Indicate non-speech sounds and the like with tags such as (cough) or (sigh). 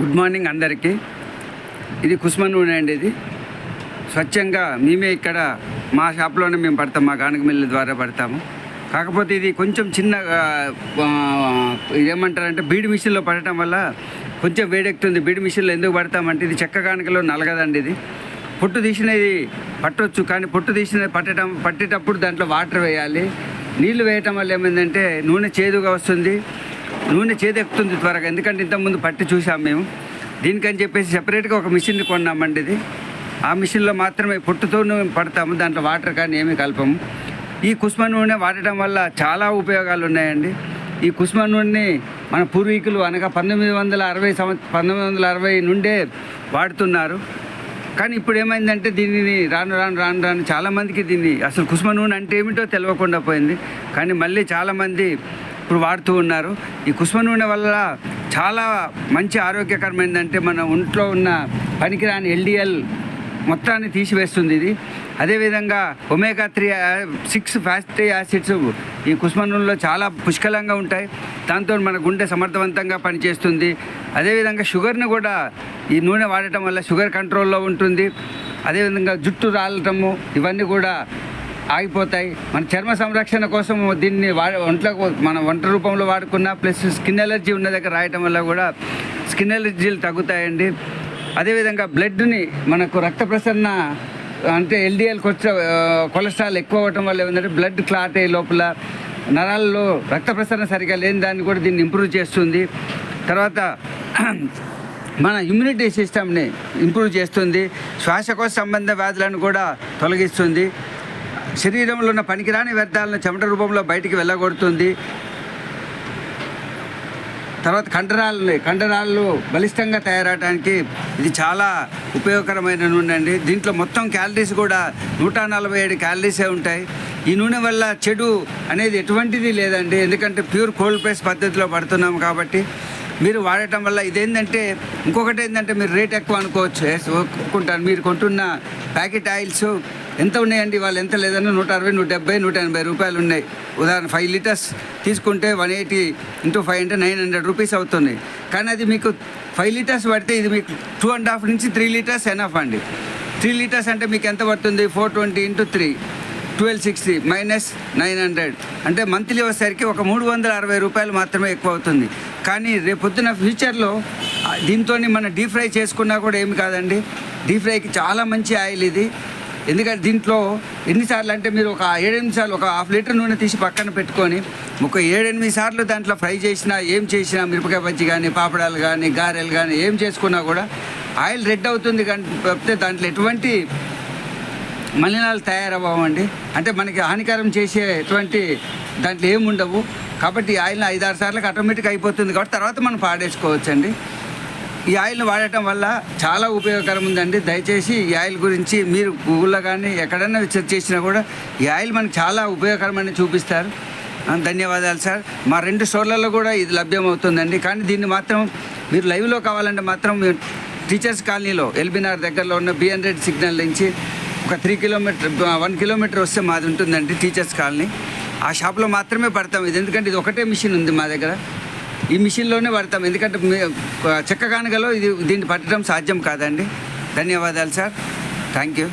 Good morning అందరికీ. ఇది కుస్మన్ నూనె అండి ఇది. స్వచ్ఛంగా మేమే ఇక్కడ మా షాప్లోనే మేము పడతాం మా గానక మిల్లు ద్వారా పడతాము. కాకపోతే ఇది కొంచెం చిన్న ఏమంటారంటే ఇదేమంటారంటే బీడి మిషన్లో పడటం వల్ల కొంచెం వేడెక్కుతుంది. బీడి మిషన్లో ఎందుకు పడతామంటే ఇది చెక్క గానకలో నలగదండి ఇది. పొట్టు తీసినది పట్టవచ్చు కానీ పొట్టు తీసినది పట్టడం పట్టేటప్పుడు దాంట్లో వాటర్ వేయాలి. నీళ్ళు వేయటం వల్ల ఏమైందంటే నూనె చేదుగా వస్తుంది. నూనె చేదెక్కుతుంది త్వరగా. ఎందుకంటే ఇంతకుముందు పట్టి చూసాం మేము. దీనికని చెప్పేసి సెపరేట్గా ఒక మిషన్ కొన్నామండి ఇది. ఆ మిషన్లో మాత్రమే పొట్టుతో పడతాము దాంట్లో వాటర్ కానీ ఏమీ కలపము. ఈ కుసుమ నూనె వాడటం వల్ల చాలా ఉపయోగాలు ఉన్నాయండి ఈ కుసుమ నూనెని మన పూర్వీకులు అనగా పంతొమ్మిది వందల అరవై సంవత్ పంతొమ్మిది వందల అరవై నుండే వాడుతున్నారు. కానీ ఇప్పుడు ఏమైందంటే దీనిని రాను రాను రాను రాను చాలామందికి దీన్ని అసలు కుసుమ నూనె అంటే ఏమిటో తెలియకుండా పోయింది. కానీ మళ్ళీ చాలామంది ఇప్పుడు వాడుతూ ఉన్నారు. ఈ కుసుమ నూనె వల్ల చాలా మంచి ఆరోగ్యకరమైందంటే మన ఒంట్లో ఉన్న పనికిరాని ఎల్డిఎల్ మొత్తాన్ని తీసివేస్తుంది ఇది. అదేవిధంగా omega three six fatty acids ఈ కుసుమ నూనెలో చాలా పుష్కలంగా ఉంటాయి. దాంతో మన గుండె సమర్థవంతంగా పనిచేస్తుంది. అదేవిధంగా షుగర్ని కూడా ఈ నూనె వాడటం వల్ల షుగర్ కంట్రోల్లో ఉంటుంది. అదేవిధంగా జుట్టు రాలటము ఇవన్నీ కూడా ఆగిపోతాయి. మన చర్మ సంరక్షణ కోసం దీన్ని వా ఒంట్లో మన వంట రూపంలో వాడుకున్న ప్లస్ స్కిన్ ఎలర్జీ ఉన్న దగ్గర రాయటం వల్ల కూడా స్కిన్ ఎలర్జీలు తగ్గుతాయండి. అదేవిధంగా బ్లడ్ని మనకు రక్త ప్రసరణ అంటే ఎల్డిఎల్ కొలెస్ట్రాల్ ఎక్కువ అవ్వటం వల్ల ఏమంటే బ్లడ్ క్లాట్ అయ్యే లోపల నరాల్లో రక్త ప్రసరణ సరిగా లేని దాన్ని కూడా దీన్ని ఇంప్రూవ్ చేస్తుంది. తర్వాత (clears throat) మన ఇమ్యూనిటీ సిస్టమ్ని ఇంప్రూవ్ చేస్తుంది. శ్వాసకోశ సంబంధ వ్యాధులను కూడా తొలగిస్తుంది. శరీరంలో ఉన్న పనికిరాని వ్యర్థాలను చెమట రూపంలో బయటికి వెళ్ళగొడుతుంది. తర్వాత కండరాలని కండరాలు బలిష్టంగా తయారవడానికి ఇది చాలా ఉపయోగకరమైన నూనె అండి. దీంట్లో మొత్తం క్యాలరీస్ కూడా నూట నలభై ఏడు క్యాలరీసే ఉంటాయి. ఈ నూనె వల్ల చెడు అనేది ఎటువంటిది లేదండి. ఎందుకంటే ప్యూర్ కోల్డ్ ప్రెస్ పద్ధతిలో పడుతున్నాం కాబట్టి మీరు వాడటం వల్ల ఇదేంటంటే ఇంకొకటి ఏంటంటే మీరు రేట్ ఎక్కువ అనుకోవచ్చు. ఎస్, మీరు కొంటున్న ప్యాకెట్ ఆయిల్స్ ఎంత ఉన్నాయండి వాళ్ళు ఎంత లేదన్నా నూట అరవై నూట డెబ్బై నూట ఎనభై రూపాయలు ఉన్నాయి. ఉదాహరణ ఫైవ్ లీటర్స్ తీసుకుంటే వన్ ఎయిటీ ఇంటూ ఫైవ్ అంటే నైన్ హండ్రెడ్ రూపీస్ అవుతుంది కానీ అది మీకు ఫైవ్ లీటర్స్ పడితే ఇది మీకు టూ అండ్ హాఫ్ నుంచి త్రీ లీటర్స్ ఎనఫ్ అండి. త్రీ లీటర్స్ అంటే మీకు ఎంత పడుతుంది? Four twenty into three twelve sixty minus nine hundred అంటే మంత్లీ వచ్చేసరికి ఒక మూడు వందల అరవై రూపాయలు మాత్రమే ఎక్కువ అవుతుంది. కానీ రేపొద్దున ఫ్యూచర్లో దీంతో మనం డీప్ ఫ్రై చేసుకున్నా కూడా ఏమి కాదండి. డీప్ ఫ్రైకి చాలా మంచి ఆయిల్ ఇది. ఎందుకంటే దీంట్లో ఎన్నిసార్లు అంటే మీరు ఒక ఏడెనిమిది సార్లు ఒక హాఫ్ లీటర్ నూనె తీసి పక్కన పెట్టుకొని ఒక ఏడెనిమిది సార్లు దాంట్లో ఫ్రై చేసినా ఏం చేసినా మిరపకాయ బజ్జి కానీ పాపడాలు కానీ గారెలు కానీ ఏం చేసుకున్నా కూడా ఆయిల్ రెడ్ అవుతుంది కానీ కాకపోతే దాంట్లో ఎటువంటి మలినాలు తయారవ్వమండి అంటే మనకి హానికరం చేసే ఎటువంటి దాంట్లో ఏముండవు. కాబట్టి ఆయిల్ ఆయిల్ని ఐదారు సార్లకు ఆటోమేటిక్ అయిపోతుంది కాబట్టి తర్వాత మనం పాడేసుకోవచ్చండి. ఈ ఆయిల్ని వాడటం వల్ల చాలా ఉపయోగకరం ఉందండి. దయచేసి ఈ ఆయిల్ గురించి మీరు గూగుల్లో కానీ ఎక్కడైనా సెర్చ్ చేసినా కూడా ఈ ఆయిల్ మనకు చాలా ఉపయోగకరమని చూపిస్తారు. ధన్యవాదాలు సార్. మా రెండు స్టోర్లలో కూడా ఇది లభ్యమవుతుందండి. కానీ దీన్ని మాత్రం మీరు లైవ్లో కావాలంటే మాత్రం మేము టీచర్స్ కాలనీలో ఎల్బీనార్ దగ్గరలో ఉన్న బి హండ్రెడ్ సిగ్నల్ నుంచి ఒక త్రీ కిలోమీటర్ వన్ కిలోమీటర్ వస్తే మాది ఉంటుందండి టీచర్స్ కాలనీ. ఆ షాప్లో మాత్రమే పడతాం. ఇది ఎందుకంటే ఇది ఒకటే మిషన్ ఉంది మా దగ్గర. ఈ మిషన్లోనే పడతాం ఎందుకంటే చెక్క కానుకలో ఇది దీన్ని పట్టడం సాధ్యం కాదండి. ధన్యవాదాలు సార్. Thank you.